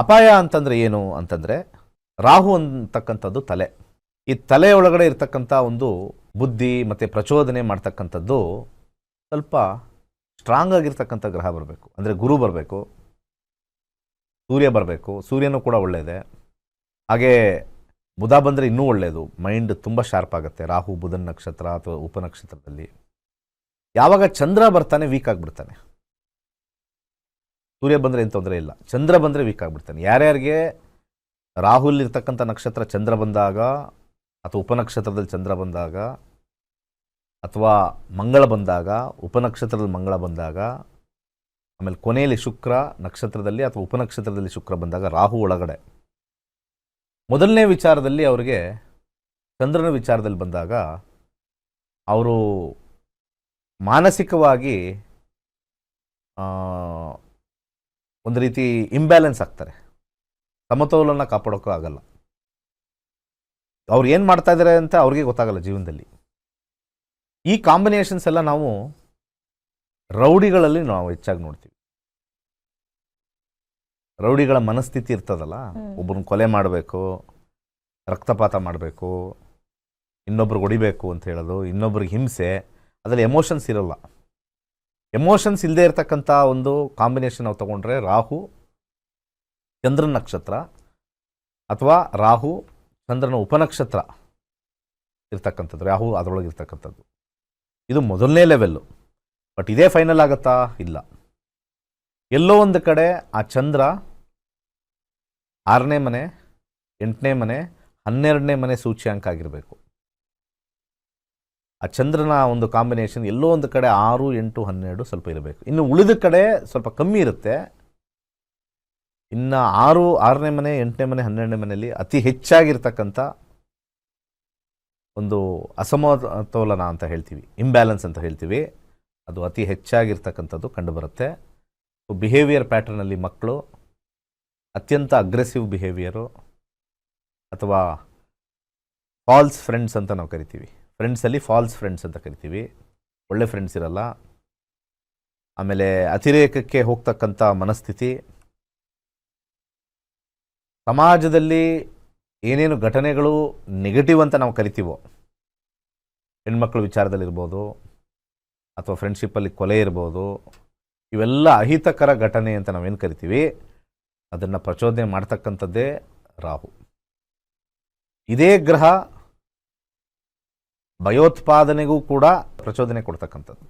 ಅಪಾಯ ಅಂತಂದರೆ ಏನು ಅಂತಂದರೆ ರಾಹು ಅಂತಕ್ಕಂಥದ್ದು ತಲೆ. ಈ ತಲೆ ಒಳಗಡೆ ಇರತಕ್ಕಂಥ ಒಂದು ಬುದ್ಧಿ ಮತ್ತು ಪ್ರಚೋದನೆ ಮಾಡ್ತಕ್ಕಂಥದ್ದು ಸ್ವಲ್ಪ ಸ್ಟ್ರಾಂಗ್ ಆಗಿರ್ತಕ್ಕಂಥ ಗ್ರಹ ಬರಬೇಕು. ಅಂದರೆ ಗುರು ಬರಬೇಕು, ಸೂರ್ಯ ಬರಬೇಕು, ಸೂರ್ಯನೂ ಕೂಡ ಒಳ್ಳೆಯದೇ ಹಾಗೆ ಬುಧ ಬಂದರೆ ಇನ್ನೂ ಒಳ್ಳೆಯದು ಮೈಂಡ್ ತುಂಬ ಶಾರ್ಪ್ ಆಗುತ್ತೆ. ರಾಹು, ಬುಧನ್ ನಕ್ಷತ್ರ ಅಥವಾ ಉಪನಕ್ಷತ್ರದಲ್ಲಿ ಯಾವಾಗ ಚಂದ್ರ ಬರ್ತಾನೆ ವೀಕ್ ಆಗಿಬಿಡ್ತಾನೆ. ಸೂರ್ಯ ಬಂದರೆ ಏನು ತೊಂದರೆ ಇಲ್ಲ. ಚಂದ್ರ ಬಂದರೆ ವೀಕ್ ಆಗಿಬಿಡ್ತಾನೆ. ಯಾರ್ಯಾರಿಗೆ? ರಾಹುಲ್ ಇರ್ತಕ್ಕಂಥ ನಕ್ಷತ್ರ ಚಂದ್ರ ಬಂದಾಗ ಅಥವಾ ಉಪನಕ್ಷತ್ರದಲ್ಲಿ ಚಂದ್ರ ಬಂದಾಗ ಅಥವಾ ಮಂಗಳ ಬಂದಾಗ, ಉಪನಕ್ಷತ್ರದಲ್ಲಿ ಮಂಗಳ ಬಂದಾಗ, ಆಮೇಲೆ ಕೊನೆಯಲ್ಲಿ ಶುಕ್ರ ನಕ್ಷತ್ರದಲ್ಲಿ ಅಥವಾ ಉಪನಕ್ಷತ್ರದಲ್ಲಿ ಶುಕ್ರ ಬಂದಾಗ ರಾಹು ಒಳಗಡೆ. ಮೊದಲನೇ ವಿಚಾರದಲ್ಲಿ ಅವರಿಗೆ ಚಂದ್ರನ ವಿಚಾರದಲ್ಲಿ ಬಂದಾಗ ಅವರು ಮಾನಸಿಕವಾಗಿ ಒಂದು ರೀತಿ ಇಂಬ್ಯಾಲೆನ್ಸ್ ಆಗ್ತಾರೆ. ಸಮತೋಲನ ಕಾಪಾಡೋಕ್ಕೂ ಆಗಲ್ಲ. ಅವ್ರು ಏನು ಮಾಡ್ತಾ ಇದ್ದಾರೆ ಅಂತ ಅವ್ರಿಗೆ ಗೊತ್ತಾಗಲ್ಲ ಜೀವನದಲ್ಲಿ. ಈ ಕಾಂಬಿನೇಷನ್ಸ್ ಎಲ್ಲ ನಾವು ರೌಡಿಗಳಲ್ಲಿ ನಾವು ಹೆಚ್ಚಾಗಿ ನೋಡ್ತೀವಿ. ರೌಡಿಗಳ ಮನಸ್ಥಿತಿ ಇರ್ತದಲ್ಲ. ಒಬ್ಬರನ್ನ ಕೊಲೆ ಮಾಡಬೇಕು ರಕ್ತಪಾತ ಮಾಡಬೇಕು ಇನ್ನೊಬ್ರಿಗೆ ಹೊಡಿಬೇಕು ಅಂತ ಹೇಳೋದು ಇನ್ನೊಬ್ರಿಗೆ ಹಿಂಸೆ ಅದರಲ್ಲಿ ಎಮೋಷನ್ಸ್ ಇರಲ್ಲ. ಎಮೋಷನ್ಸ್ ಇಲ್ಲದೆ ಇರತಕ್ಕಂಥ ಒಂದು ಕಾಂಬಿನೇಷನ್ ನಾವು ತಗೊಂಡ್ರೆ ರಾಹು, ಚಂದ್ರನ ನಕ್ಷತ್ರ ಅಥವಾ ರಾಹು, ಚಂದ್ರನ ಉಪನಕ್ಷತ್ರ ಇರ್ತಕ್ಕಂಥದ್ದು, ರಾಹು ಅದರೊಳಗೆ ಇರ್ತಕ್ಕಂಥದ್ದು. ಇದು ಮೊದಲನೇ ಲೆವೆಲ್ಲು ಬಟ್ ಇದೇ ಫೈನಲ್ ಆಗತ್ತಾ? ಇಲ್ಲ. ಎಲ್ಲೋ ಒಂದು ಕಡೆ ಆ ಚಂದ್ರ ಆರನೇ ಮನೆ, ಎಂಟನೇ ಮನೆ, ಹನ್ನೆರಡನೇ ಮನೆ ಸೂಚ್ಯಾಂಕ ಆಗಿರಬೇಕು. ಆ ಚಂದ್ರನ ಒಂದು ಕಾಂಬಿನೇಷನ್ ಎಲ್ಲೋ ಒಂದು ಕಡೆ ಆರು, ಎಂಟು, ಹನ್ನೆರಡು ಸ್ವಲ್ಪ ಇರಬೇಕು. ಇನ್ನು ಉಳಿದ ಕಡೆ ಸ್ವಲ್ಪ ಕಮ್ಮಿ ಇರುತ್ತೆ. ಇನ್ನು ಆರು, ಆರನೇ ಮನೆ, ಎಂಟನೇ ಮನೆ, ಹನ್ನೆರಡನೇ ಮನೆಯಲ್ಲಿ ಅತಿ ಹೆಚ್ಚಾಗಿರ್ತಕ್ಕಂಥ ಒಂದು ಅಸಮತೋಲನ ಅಂತ ಹೇಳ್ತೀವಿ ಇಂಬ್ಯಾಲೆನ್ಸ್ ಅಂತ ಹೇಳ್ತೀವಿ. ಅದು ಅತಿ ಹೆಚ್ಚಾಗಿರ್ತಕ್ಕಂಥದ್ದು ಕಂಡುಬರುತ್ತೆ. ಬಿಹೇವಿಯರ್ ಪ್ಯಾಟರ್ನಲ್ಲಿ ಮಕ್ಕಳು ಅತ್ಯಂತ ಅಗ್ರೆಸಿವ್ ಬಿಹೇವಿಯರು ಅಥವಾ ಫಾಲ್ಸ್ ಫ್ರೆಂಡ್ಸ್ ಅಂತ ನಾವು ಕರಿತೀವಿ. ಫ್ರೆಂಡ್ಸಲ್ಲಿ ಫಾಲ್ಸ್ ಫ್ರೆಂಡ್ಸ್ ಅಂತ ಕರಿತೀವಿ. ಒಳ್ಳೆ ಫ್ರೆಂಡ್ಸ್ ಇರಲ್ಲ. ಆಮೇಲೆ ಅತಿರೇಕಕ್ಕೆ ಹೋಗ್ತಕ್ಕಂಥ ಮನಸ್ಥಿತಿ. ಸಮಾಜದಲ್ಲಿ ಏನೇನು ಘಟನೆಗಳು ನೆಗೆಟಿವ್ ಅಂತ ನಾವು ಕರಿತೀವೋ, ಹೆಣ್ಮಕ್ಳ ವಿಚಾರದಲ್ಲಿರ್ಬೋದು, ಅಥವಾ ಫ್ರೆಂಡ್ಶಿಪ್ಪಲ್ಲಿ ಕೊಲೆ ಇರ್ಬೋದು, ಇವೆಲ್ಲ ಅಹಿತಕರ ಘಟನೆ ಅಂತ ನಾವೇನು ಕರಿತೀವಿ? ಅದನ್ನು ಪ್ರಚೋದನೆ ಮಾಡ್ತಕ್ಕಂಥದ್ದೇ ರಾಹು. ಇದೇ ಗ್ರಹ ಭಯೋತ್ಪಾದನೆಗೂ ಕೂಡ ಪ್ರಚೋದನೆ ಕೊಡ್ತಕ್ಕಂಥದ್ದು.